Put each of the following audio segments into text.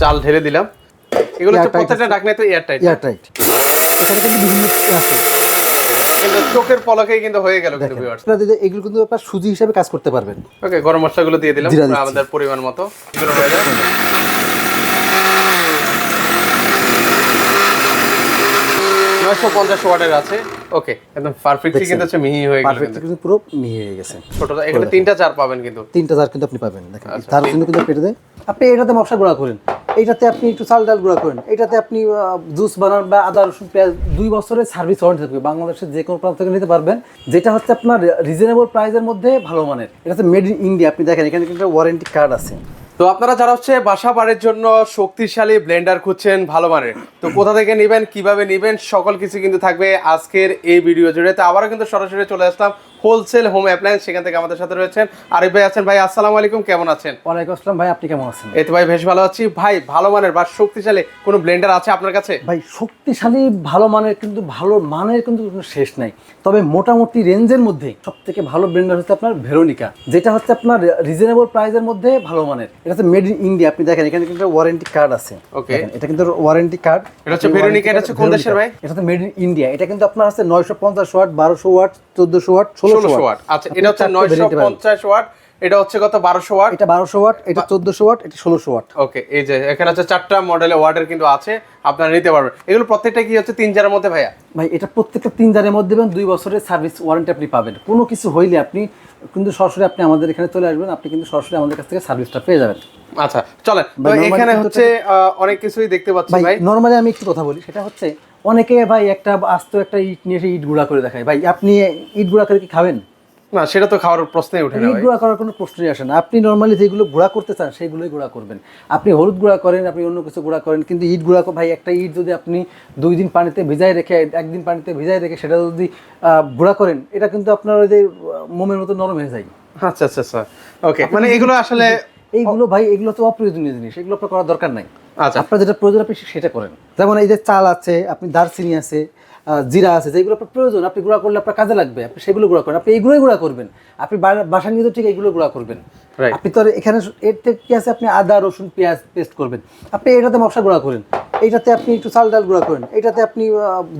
চাল ঢেলে দিলাম। এগুলো হচ্ছে প্রত্যেকটা ঢাকনাই তো এয়ার টাইট এয়ার টাইট এখানে কিন্তু বিভিন্ন আছে। কিন্তু চোখের পলকেই কিন্তু হয়ে গেল কিন্তু ভিউয়ার্স আপনারা যদি এগুলো কিন্তু আপনার সুজি হিসাবে কাজ করতে পারবেন। ওকে গরম মশলাগুলো দিয়ে দিলাম আমাদের পরিমাণ মতো। এগুলো হয়ে যায় নয়শো পঞ্চাশ ওয়াটের আছে। ওকে একদম পারফেক্টলি কিন্তু হচ্ছে মিহি হয়ে গেল পারফেক্ট কিন্তু। পুরো মিহি হয়ে গেছে। ছোট এখানে তিনটা চার পাবেন কিন্তু। তিনটা জার কিন্তু আপনি পাবেন। দেখেন আচ্ছা, তার জন্য কিন্তু পেটে দেয় আপনি এটাতে মশলা গুঁড়া করেন। এইটাতে আপনি একটু চাল ডাল গুঁড়া করেন। এটাতে আপনি জুস বানান বা আদা, রসুন, পেঁয়াজ, দুই বছরের সার্ভিস ওয়ারেন্টি থাকবে। বাংলাদেশের যে কোনো প্রান্ত থেকে নিতে পারবেন। যেটা হচ্ছে আপনার রিজনেবল প্রাইসের মধ্যে ভালো মানের। এটা হচ্ছে মেড ইন ইন্ডিয়া আপনি দেখেন, এখানে কিন্তু ওয়ারেন্টি কার্ড আছে। তো আপনারা যারা হচ্ছে বাসা বাড়ির জন্য শক্তিশালী ব্লেন্ডার খুঁজছেন, ভালো মানের, তো কোথা থেকে নেবেন, কীভাবে নেবেন, সকল কিছু কিন্তু থাকবে আজকের এই ভিডিও জুড়ে। তো আবারও কিন্তু সরাসরি চলে আসলাম হোলসেল হোম অ্যাপ্লায়েন্স সেখান থেকে আমাদের সাথে রয়েছেন আরিফ ভাই আছেন। ভাই আসসালামু আলাইকুম কেমন আছেন? ওয়ালাইকুম আসসালাম ভাই আপনি কেমন আছেন? এই তো ভাই বেশ ভালো আছি। ভাই ভালো মানের বা শক্তিশালী কোনো ব্লেন্ডার আছে আপনার কাছে? ভাই শক্তিশালী ভালো মানের কিন্তু ভালো মানের কিন্তু কোনো শেষ নাই। তবে মোটামুটি রেঞ্জের মধ্যে সব থেকে ভালো ব্র্যান্ডার হচ্ছে আপনার ভেরোনিকা যেটা হচ্ছে আপনার রিজনেবল প্রাইসের মধ্যে ভালো মানের। এটা হচ্ছে মেড ইন ইন্ডিয়া আপনি দেখেন এখানে কিন্তু ওয়ারেন্টি কার্ড আছে। ওকে এটা কিন্তু ওয়ারেন্টি কার্ড এটা হচ্ছে ভেরোনিকা, এটা হচ্ছে কোন দেশের ভাই? এটা হচ্ছে মেড ইন ইন্ডিয়া এটা কিন্তু আপনার আছে নয়শো পঞ্চাশ ওয়াট বারোশো ওয়াট চোদ্দশো ওয়াট ষোলোশো ষোলোশো ওয়াট। আচ্ছা এটা হচ্ছে নয়শো পঞ্চাশ ওয়াট। এটা হচ্ছে কত? বারোশো ওয়াট? এটা বারোশো ওয়াট এটা চোদ্দশো ওয়াট এটা ষোলোশো ওয়াট। ওকে এই যে এখানে হচ্ছে চারটা মডেলের ওয়াটের কিন্তু আছে আপনারা নিতে পারবেন। এগুলো প্রত্যেকটা কি হচ্ছে তিন জারের মধ্যে ভাইয়া? ভাই এটা প্রত্যেকটা তিন জারের মধ্যে দুই বছরের সার্ভিস ওয়ারেন্টি আপনি পাবেন। কোনো কিছু হইলে আপনি কিন্তু সরাসরি আপনি আমাদের এখানে চলে আসবেন আপনি কিন্তু সরাসরি আমাদের কাছ থেকে সার্ভিসটা পেয়ে যাবেন। আচ্ছা চলেন। এখানে হচ্ছে অনেক কিছুই দেখতে পাচ্ছি ভাই নর্মালি আমি একটু কথা বলি সেটা হচ্ছে অনেকে ভাই একটা আস্ত একটা ইট নিয়ে এসে ইট গুঁড়া করে দেখায়। ভাই আপনি ইট গুঁড়া করে কি খাবেন? না সেটা তো খাওয়ার প্রশ্নই ওঠে না ইট গুঁড়া করার কোনো প্রশ্নই আসে না। আপনি নর্মালি যেগুলো গুঁড়া করতে চান সেইগুলোই গুঁড়া করবেন। আপনি হলুদ গুঁড়া করেন আপনি অন্য কিছু গুঁড়া করেন কিন্তু ইট গুঁড়া ভাই একটা ইট যদি আপনি দুই দিন পানিতে ভিজায় রেখে একদিন পানিতে ভিজায় রেখে সেটা যদি আহ, গুঁড়া করেন এটা কিন্তু আপনার ওই যে মোমের মতো নরম হয়ে যায়। আচ্ছা আচ্ছা আচ্ছা। ওকে মানে এগুলো আসলে এইগুলো ভাই এগুলো তো অপ্রয়োজনীয় জিনিস এগুলো আপনার করার দরকার নাই। আচ্ছা। আপনার যেটা প্রয়োজন আপনি সেটা করেন। যেমন এই যে চাল আছে আপনি দারচিনি আছে জিরা আছে যেগুলো আপনার প্রয়োজন আপনি গুঁড়া করলে আপনার কাজে লাগবে আপনি সেগুলো গুঁড়া করেন। আপনি এইগুলোই গুঁড়া করবেন। আপনি বা- বাসায় নিয়ে ঠিক এইগুলো গুঁড়া করবেন। আপনি তো এখানে এর থেকে কি আছে? আপনি আদা রসুন পেঁয়াজ পেস্ট করবেন। আপনি এটাতে মশলা গুঁড়া করেন। এইটাতে আপনি একটু চাল ডাল গুঁড়া করেন। এইটাতে আপনি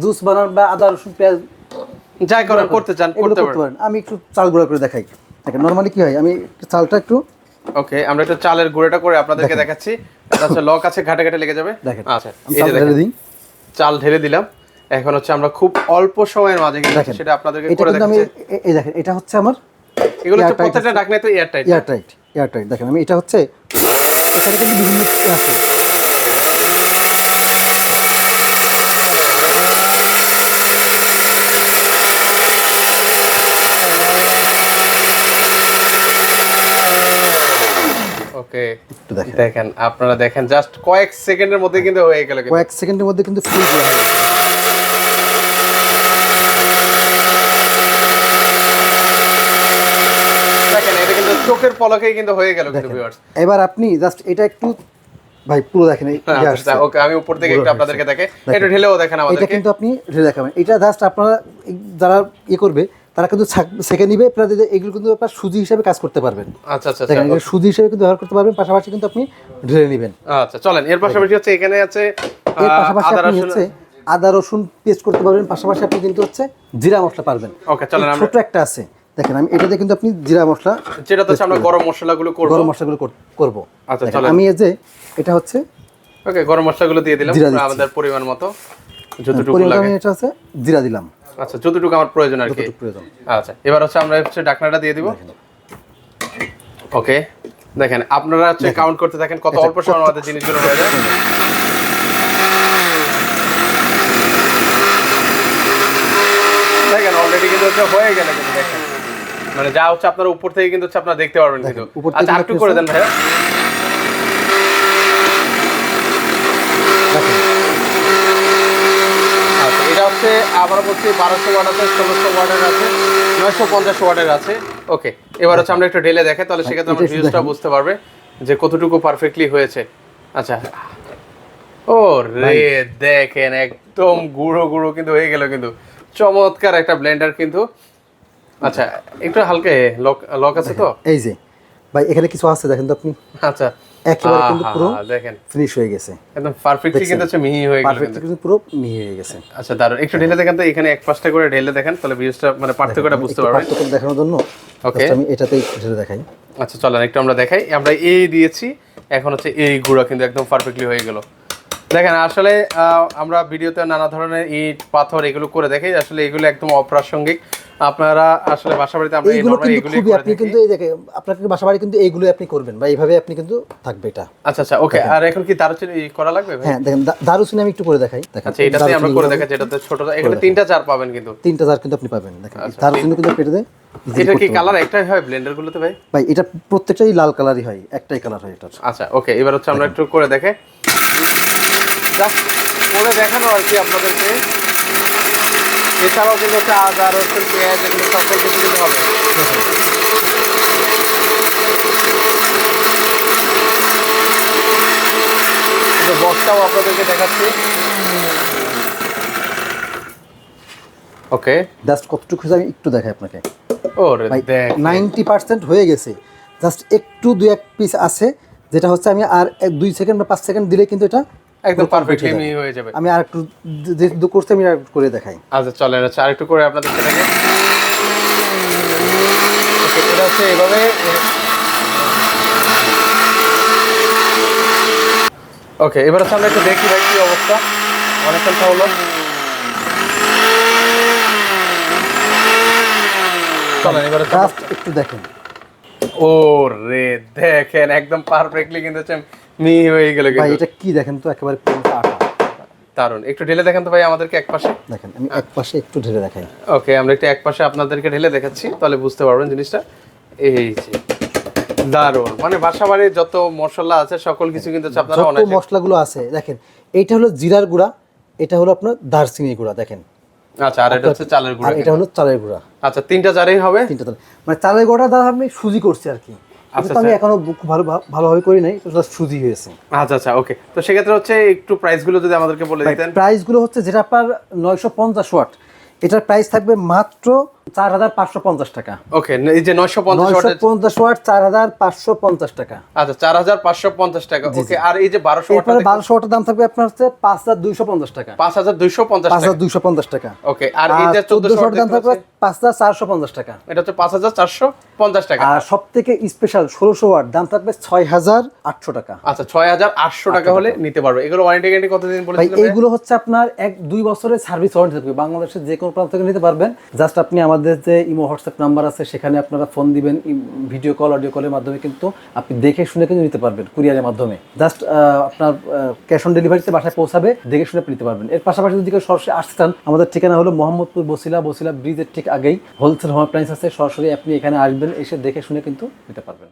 জুস বানান বা আদা রসুন পেঁয়াজ যাই করেন করতে চান করতে পারেন। আমি একটু চাল গুঁড়া করে দেখাই। দেখেন নর্মালি কি হয় আমি চালটা একটু ওকে আমরা একটু চালের গুঁড়াটা করে আপনাদেরকে দেখাচ্ছি। আচ্ছা লক আছে ঘাটে ঘাটে লেগে যাবে। দেখেন। আচ্ছা চাল ঢেলে দিলাম। এখন হচ্ছে আমরা খুব অল্প সময়ের মাঝে সেটা আপনাদেরকে এটা করে দেখাচ্ছি। এই দেখেন এটা হচ্ছে আমার এগুলো হচ্ছে প্রত্যেকটা ঢাকনা তো air tight air tight air tight দেখেন আমি এটা হচ্ছে এখানে কিন্তু বিভিন্ন আছে ওকে। একটু দেখেন। দেখেন আপনারা দেখেন জাস্ট কয়েক সেকেন্ডের মধ্যে কিন্তু হয়ে গেল কয়েক সেকেন্ডের মধ্যে কিন্তু ফুল হয়ে। দেখেন এটা কিন্তু চোখের পলকেই কিন্তু হয়ে গেল কিন্তু ভিউয়ার্স এবার আপনি জাস্ট এটা একটু ভাই পুরো দেখেন ইয়ে আসছে। ওকে আমি উপর থেকে একটু আপনাদেরকে দেখে। এটা ঢেলেও দেখেন এটা কিন্তু আপনি ঢেলে দেখাবেন। এটা জাস্ট আপনারা যারা ইয়ে করবে তারা কিন্তু সেকে নিবে আপনারা এগুলো কিন্তু আপনার সুজি হিসাবে কাজ করতে পারবেন। আচ্ছা আচ্ছা আচ্ছা। সুজি হিসাবে কিন্তু ব্যবহার করতে পারবেন পাশাপাশি কিন্তু আপনি ঢেলে নেবেন। আচ্ছা চলেন এর পাশাপাশি হচ্ছে এখানে আছে এর পাশাপাশি আদা আপনি রসুন। হচ্ছে আদা রসুন পেস্ট করতে পারবেন পাশাপাশি আপনি কিন্তু হচ্ছে জিরা মশলা পারবেন। ওকে চলেন ছোট একটা আছে। দেখেন আমি এটাতে কিন্তু আপনি জিরা মশলা যেটা হচ্ছে আমরা গরম মশলাগুলো করব। গরম মশলাগুলো কর- করব। আচ্ছা, চলেন। আমি এই যে এটা হচ্ছে ওকে গরম মশলাগুলো দিয়ে দিলাম। আমাদের পরিমাণ মতো যতটুকু লাগে। এটা হচ্ছে জিরা দিলাম। আচ্ছা যতটুকু আমার প্রয়োজন আর কি। প্রয়োজন। আচ্ছা এবার হচ্ছে আমরা হচ্ছে ডাকনাটা দিয়ে দিব। ওকে দেখেন আপনারা হচ্ছে কাউন্ট করতে থাকেন কত অল্প সময়ের মধ্যে জিনিসগুলো হয়ে যায়। দেখেন অলরেডি কিন্তু হচ্ছে হয়ে গেল কিন্তু দেখেন। মানে যা হচ্ছে আপনার উপর থেকে কিন্তু হচ্ছে আপনারা দেখতে পারবেন কিন্তু। আচ্ছা একটু করে দেন ভাইয়া দেখেন আচ্ছা এটা হচ্ছে আবার বলছি বারোশো ওয়াট আছে ষোলোশো ওয়াটের আছে নয়শো পঞ্চাশ ওয়াটের আছে। ওকে এবার হচ্ছে আমরা একটু ঢেলে দেখে তাহলে সেক্ষেত্রে আমরা ভিউজটা বুঝতে পারবে যে কতটুকু পারফেক্টলি হয়েছে। আচ্ছা। ও রে দেখেন একদম গুঁড়ো গুঁড়ো কিন্তু হয়ে গেল কিন্তু। চমৎকার একটা ব্লেন্ডার কিন্তু। আচ্ছা একটু হালকা লক লক আছে তো? এই যে ভাই এখানে কিছু আছে দেখেন তো আপনি। আচ্ছা একেবারে কিন্তু পুরো দেখেন। ফিনিশ হয়ে গেছে। একদম পারফেক্টলি কিন্তু হচ্ছে মিহি হয়ে গেল পারফেক্ট কিন্তু। পুরো মিহি হয়ে গেছে। আচ্ছা দারুণ একটু ঢেলে দেখেন তো এখানে এক করে ঢেলে দেখেন তাহলে ভিউজটা মানে পার্থক্যটা বুঝতে পারবেন। পার্থক্য দেখানোর জন্য just আমি এটাতেই ঢেলে দেখাই। আচ্ছা চলেন একটু আমরা দেখাই। আমরা এই দিয়েছি এখন হচ্ছে এই গুঁড়া কিন্তু একদম পারফেক্টলি হয়ে গেল। দেখেন আসলে আহ, আমরা ভিডিওতে নানা ধরনের ইট পাথর এগুলো করে দেখাই। আসলে এগুলো একদম অপ্রাসঙ্গিক। আপনারা আসলে বাসা বাড়িতে আমরা এই এইগুলো normally কিন্তু খুবই আপনি কিন্তু এই দেখে আপনাকে বাসা বাড়ি কিন্তু এইগুলোই আপনি করবেন বা এইভাবে আপনি কিন্তু থাকবে এটা। আচ্ছা আচ্ছা ওকে আর এখন কি দারুচিনি করা লাগবে ভাই? হ্যাঁ দেখেন দারুচিনি আমি একটু করে দেখাই আচ্ছা এটাতে আমরা করে দেখাচ্ছি এটাতে ছোট এখানে তিনটা চার পাবেন কিন্তু। তিনটা জার কিন্তু আপনি পাবেন দেখেন। আচ্ছা, দারুচিনি কিন্তু পেটে দেয় এটা কি কালার একটাই হয় ব্লেন্ডার গুলোতে ভাই? ভাই এটা প্রত্যেকটাই লাল কালারই হয় একটাই কালার হয় এটার। আচ্ছা ওকে এবার হচ্ছে আমরা একটু করে দেখে। করে দেখানো আর কি আপনাদেরকে। এছাড়াও কিন্তু হচ্ছে আদা রসুন পেঁয়াজ এগুলো সব কিছু কিন্তু হবে। বক্সটাও আপনাদেরকে দেখাচ্ছি। ওকে। জাস্ট কতটুকু হয়েছে আমি একটু দেখাই আপনাকে। ওরে দেখ। নাইনটি পার্সেন্ট হয়ে গেছে। জাস্ট একটু দুই এক পিস আছে যেটা হচ্ছে আমি আর এক দুই সেকেন্ড বা পাঁচ সেকেন্ড দিলে কিন্তু এটা একদম পারফেক্টলি মিহি হয়ে যাবে। আমি আর একটু যে- করতে আমি আর করে দেখাই। আচ্ছা চলেন আচ্ছা আরেকটু করে আপনাদের সেটাকে এটা হচ্ছে এইভাবে ওকে এবার হচ্ছে আমরা একটু দেখি ভাই কি অবস্থা। অনেকক্ষণ হলো। চলেন এবার জাস্ট একটু দেখেন। ও রে দেখেন একদম পারফেক্টলি কিন্তু মিহি হয়ে গেল ভাই এটা কি দেখেন তো একেবারে পুরোটা আটা দারুণ একটু ঢেলে দেখেন তো ভাই আমাদেরকে এক পাশে দেখেন আমি এক পাশে একটু ঢেলে দেখাই। ওকে আমরা একটু এক পাশে আপনাদেরকে ঢেলে দেখাচ্ছি তাহলে বুঝতে পারবেন জিনিসটা। এই যে দারুণ। মানে বাসা বাড়ির যত মশলা আছে সকল কিছু কিন্তু আপনারা অনেক মশলাগুলো আছে দেখেন এইটা হলো জিরার গুঁড়া এটা হলো আপনার দারচিনি গুঁড়া দেখেন। আচ্ছা আর এটা হচ্ছে চালের গুঁড়া এটা হলো চালের গুঁড়া। আচ্ছা তিনটা চালেই হবে? তিনটা চাল। মানে চালের গুঁড়া দ্বারা আমি সুজি করছি আর কি। আচ্ছা, আমি এখনও খুব ভালো ভালোভাবে করি নাই তো সুজি হয়েছে। আচ্ছা আচ্ছা ওকে। তো সেক্ষেত্রে হচ্ছে একটু প্রাইসগুলো যদি আমাদেরকে বলে দিতেন। প্রাইসগুলো হচ্ছে যেটা আপনার নয়শো পঞ্চাশ ওয়াট এটার প্রাইস থাকবে মাত্র চার হাজার পাঁচশো পঞ্চাশ টাকা। ওকে এই যে নয়শো পঞ্চাশ ওয়াট চার হাজার পাঁচশো পঞ্চাশ টাকা। আচ্ছা চার হাজার পাঁচশো পঞ্চাশ টাকা ওকে আর এই যে বারোশো এরপরে বারোশো ওয়াটের দাম থাকবে আপনার হচ্ছে পাঁচ হাজার দুইশো পঞ্চাশ টাকা। পাঁচ হাজার দুইশো পঞ্চাশ পাঁচ হাজার দুইশো পঞ্চাশ টাকা। ওকে আর এই যে চোদ্দশো চোদ্দশো ওয়াটের দাম থাকবে পাঁচ হাজার চারশো পঞ্চাশ টাকা। এটা হচ্ছে পাঁচ হাজার চারশো পঞ্চাশ টাকা। আর সব থেকে স্পেশাল ষোলোশো ওয়াট দাম থাকবে ছয় হাজার আটশো টাকা। আচ্ছা ছয় হাজার আটশো টাকা হলে নিতে পারবে। এগুলো ওয়ারেন্টি গ্যারান্টি কতদিন বলেছিলেন হচ্ছে আপনার এক দুই বছরের সার্ভিস ওয়ারেন্টি থাকবে। বাংলাদেশের যে কোনো প্রান্ত থেকে নিতে পারবেন। জাস্ট আপনি আমাদের যে ইমো, হোয়াটসঅ্যাপ নাম্বার আছে, সেখানে আপনারা ফোন দিবেন ভিডিও কল অডিও কলের মাধ্যমে কিন্তু আপনি দেখে শুনে কিন্তু নিতে পারবেন কুরিয়ারের মাধ্যমে। জাস্ট আপনার ক্যাশ অন ডেলিভারিতে বাসায় পৌঁছাবে, দেখে শুনে আপনি নিতে পারবেন। এর পাশাপাশি যদি কেউ সরাসরি আসতে চান, আমাদের ঠিকানা হলো মোহাম্মদপুর বসিলা বসিলা ব্রিজের ঠিক আগেই। হোলসেল হোম অ্যাপ্লায়েন্স আছে, সরাসরি আপনি এখানে আসবেন, এসে দেখে শুনে কিন্তু নিতে পারবেন।